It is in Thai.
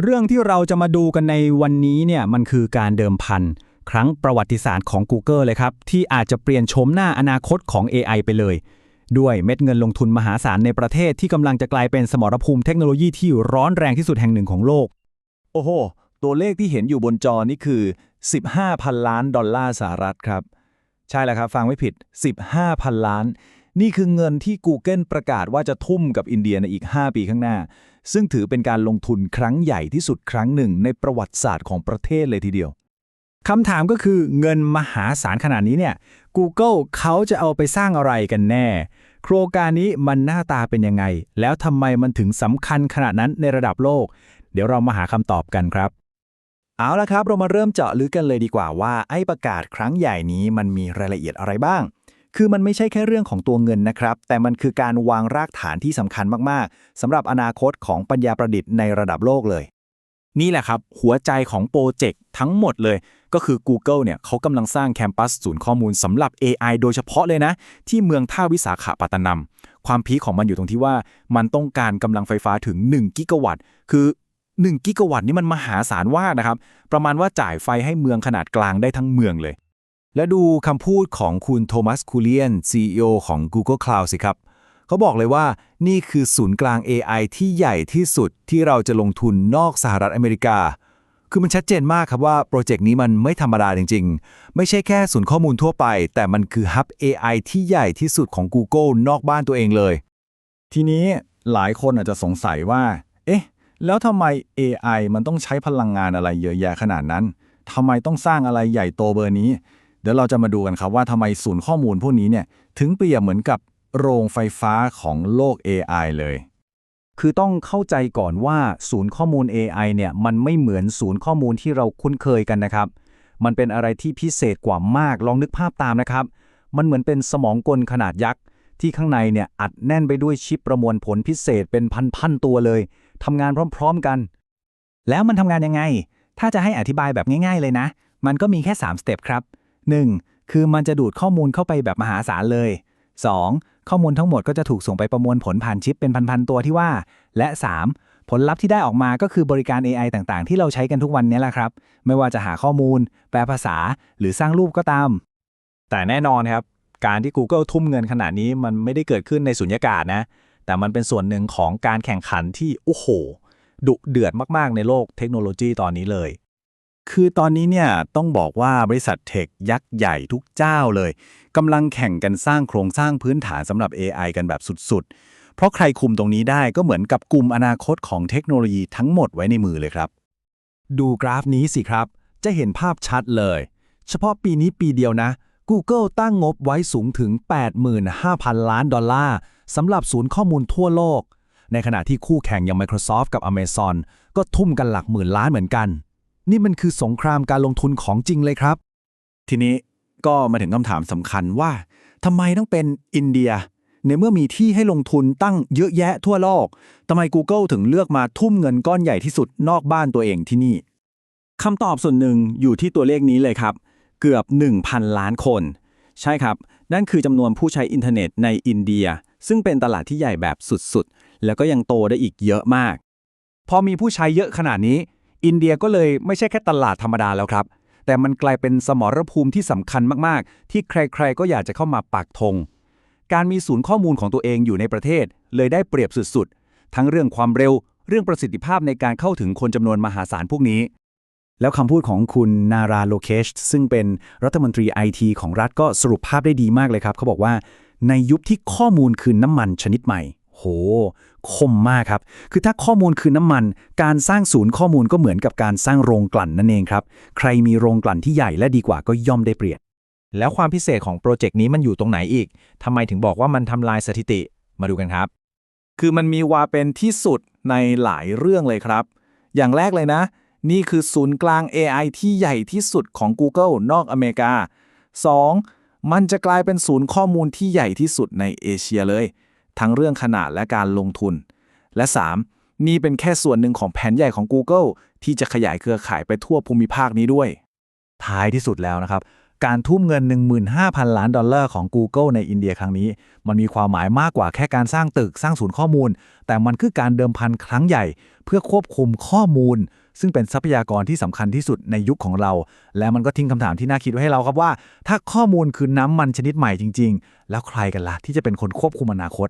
เรื่องที่เราจะมาดูกันในวันนี้เนี่ยมันคือการเดิมพันครั้งประวัติศาสตร์ของ Google เลยครับ ที่อาจจะเปลี่ยนโฉมหน้าอนาคตของ AI ไปเลย ด้วยเม็ดเงินลงทุนมหาศาลในประเทศที่กำลังจะกลายเป็นสมรภูมิเทคโนโลยีที่ร้อนแรงที่สุดแห่งหนึ่งของโลก โอ้โห ตัวเลขที่เห็นอยู่บนจอนี่คือ 15พันล้านดอลลาร์สหรัฐครับ ใช่แล้วครับ ฟังไม่ผิด 15พันล้าน นี่คือเงินที่ Google ประกาศว่าจะทุ่มกับอินเดียในอีก 5 ปีข้างหน้า ซึ่งถือเป็นการลงทุนครั้งใหญ่ที่สุดครั้งหนึ่งในประวัติศาสตร์ของประเทศเลยทีเดียวคำถามก็คือเงินมหาศาลขนาดนี้เนี่ย Google เขาจะเอาไปสร้างอะไรกันแน่ โครงการนี้มันหน้าตาเป็นยังไง แล้วทำไมมันถึงสำคัญขนาดนั้นในระดับโลก เดี๋ยวเรามาหาคำตอบกันครับ เอาละครับ เรามาเริ่มเจาะลึกกันเลยดีกว่าว่าไอ้ประกาศครั้งใหญ่นี้มันมีรายละเอียดอะไรบ้าง คือมันไม่ใช่แค่เรื่องของตัวเงินนะครับ แต่มันคือการวางรากฐานที่สำคัญมากๆสำหรับอนาคตของปัญญาประดิษฐ์ในระดับโลกเลย นี่แหละครับ หัวใจของโปรเจกต์ทั้งหมดเลย ก็คือ Google เนี่ยเขากำลังสร้างแคมปัสศูนย์ข้อมูลสำหรับ AI โดยเฉพาะเลยนะ ที่เมืองท่าวิสาขปัตตนำความพีคของมันอยู่ตรงที่ว่า มันต้องการกำลังไฟฟ้าถึง 1 กิกะวัตต์ คือ1กิกะวัตต์นี่มันมหาศาลว่ากนะครับ ประมาณว่าจ่ายไฟให้เมืองขนาดกลางได้ทั้งเมืองเลย และดูคำพูดของคุณโทมัสคูเลียน CEO ของ Google Cloud สิครับ เขาบอกเลยว่านี่คือศูนย์กลาง AI ที่ใหญ่ที่สุดที่เราจะลงทุนนอกสหรัฐอเมริกา คือมันชัดเจนมากครับว่าโปรเจกต์นี้มันไม่ธรรมดาจริง ๆ ไม่ใช่แค่ศูนย์ข้อมูลทั่วไป แต่มันคือฮับ AI ที่ใหญ่ที่สุดของ Google นอกบ้านตัวเองเลย ทีนี้หลายคนอาจจะสงสัยว่า เอ๊ะ แล้วทำไม AI มันต้องใช้พลังงานอะไรเยอะแยะขนาดนั้นทำไมต้องสร้างอะไรใหญ่โตเบอร์นี้ เดี๋ยวเราจะมาดูกันครับว่าทำไมศูนย์ข้อมูลพวกนี้เนี่ยถึงเปรียบเหมือนกับโรงไฟฟ้าของโลก AI เลย คือต้องเข้าใจก่อนว่าศูนย์ข้อมูล AI เนี่ยมันไม่เหมือนศูนย์ข้อมูลที่เราคุ้นเคยกันนะครับ มันเป็นอะไรที่พิเศษกว่ามากลองนึกภาพตามนะครับ มันเหมือนเป็นสมองกลขนาดยักษ์ ที่ข้างในเนี่ยอัดแน่นไปด้วยชิปประมวลผลพิเศษเป็นพันๆตัวเลยทำงานพร้อมๆกัน แล้วมันทำงานยังไง ถ้าจะให้อธิบายแบบง่าย ๆ เลยนะ มันก็มีแค่3สเต็ปครับ 1. คือมันจะดูดข้อมูลเข้าไปแบบมหาศาลเลย 2. ข้อมูลทั้งหมดก็จะถูกส่งไปประมวลผลผ่านชิปเป็นพันๆตัวที่ว่า และ 3. ผลลัพธ์ที่ได้ออกมาก็คือบริการ AI ต่างๆ ที่เราใช้กันทุกวันนี้แหละครับ ไม่ว่าจะหาข้อมูล แปลภาษา หรือสร้างรูปก็ตาม แต่แน่นอนครับ การที่ Google ทุ่มเงินขนาดนี้มันไม่ได้เกิดขึ้นในสุญญากาศนะ แต่มันเป็นส่วนหนึ่งของการแข่งขันที่โอ้โหดุเดือดมากๆในโลกเทคโนโลยีตอนนี้เลย คือตอนนี้เนี่ยต้องบอกว่าบริษัทเทคยักษ์ใหญ่ทุกเจ้าเลยกำลังแข่งกันสร้างโครงสร้างพื้นฐานสำหรับ AI กันแบบสุดๆ เพราะใครคุมตรงนี้ได้ก็เหมือนกับกลุ่มอนาคตของเทคโนโลยีทั้งหมดไว้ในมือเลยครับ ดูกราฟนี้สิครับ จะเห็นภาพชัดเลย เฉพาะปีนี้ปีเดียวนะ Google ตั้งงบไว้สูงถึง 85,000 ล้านดอลลาร์สำหรับศูนย์ข้อมูลทั่วโลก ในขณะที่คู่แข่งอย่าง Microsoft กับ Amazon ก็ทุ่มกันหลักหมื่นล้านเหมือนกัน นี่มันคือสงครามการลงทุนของจริงเลยครับ ทีนี้ก็มาถึงคำถามสำคัญว่าทำไมต้องเป็นอินเดีย ในเมื่อมีที่ให้ลงทุนตั้งเยอะแยะทั่วโลกทำไม Google ถึงเลือกมาทุ่มเงินก้อนใหญ่ที่สุดนอกบ้านตัวเองที่นี่คำตอบส่วนหนึ่งอยู่ที่ตัวเลขนี้เลยครับ เกือบ 1,000 ล้านคน ใช่ครับ นั่นคือจำนวนผู้ใช้อินเทอร์เน็ตในอินเดีย ซึ่งเป็นตลาดที่ใหญ่แบบสุดๆ แล้วก็ยังโตได้อีกเยอะมาก พอมีผู้ใช้เยอะขนาดนี้ อินเดียก็เลยไม่ใช่แค่ตลาดธรรมดาแล้วครับ แต่มันกลายเป็นสมรภูมิที่สำคัญมาก ๆ ที่ใคร ๆ ก็อยากจะเข้ามาปักธง การมีศูนย์ข้อมูลของตัวเองอยู่ในประเทศ เลยได้เปรียบสุด ๆ ทั้งเรื่องความเร็ว เรื่องประสิทธิภาพในการเข้าถึงคนจำนวนมหาศาลพวกนี้ แล้วคำพูดของคุณนาราโลเคชซึ่งเป็นรัฐมนตรีไอทีของรัฐก็สรุปภาพได้ดีมากเลยครับ เขาบอกว่า ในยุคที่ข้อมูลคือน้ำมันชนิดใหม่ โห คมมากครับ คือถ้าข้อมูลคือน้ำมัน การสร้างศูนย์ข้อมูลก็เหมือนกับการสร้างโรงกลั่นนั่นเองครับ ใครมีโรงกลั่นที่ใหญ่และดีกว่าก็ย่อมได้เปรียบ แล้วความพิเศษของโปรเจกต์นี้มันอยู่ตรงไหนอีก ทำไมถึงบอกว่ามันทำลายสถิติ มาดูกันครับ คือมันมีวาเป็นที่สุดในหลายเรื่องเลยครับ อย่างแรกเลยนะ นี่คือศูนย์กลาง AI ที่ใหญ่ที่สุดของ Google นอกอเมริกา 2. มันจะกลายเป็นศูนย์ข้อมูลที่ใหญ่ที่สุดในเอเชียเลย ทั้งเรื่องขนาดและการลงทุน และ 3. นี่เป็นแค่ส่วนหนึ่งของแผนใหญ่ของ Google ที่จะขยายเครือข่ายไปทั่วภูมิภาคนี้ด้วย ท้ายที่สุดแล้วนะครับ การทุ่มเงิน 15,000 ล้านดอลลาร์ของ Google ในอินเดียครั้งนี้ มันมีความหมายมากกว่าแค่การสร้างตึกสร้างศูนย์ข้อมูล แต่มันคือการเดิมพันครั้งใหญ่ เพื่อควบคุมข้อมูล ซึ่งเป็นทรัพยากรที่สำคัญที่สุดในยุคของเรา และมันก็ทิ้งคำถามที่น่าคิดไว้ให้เราครับว่า ถ้าข้อมูลคือน้ำมันชนิดใหม่จริง ๆ แล้วใครกันล่ะที่จะเป็นคนควบคุมอนาคต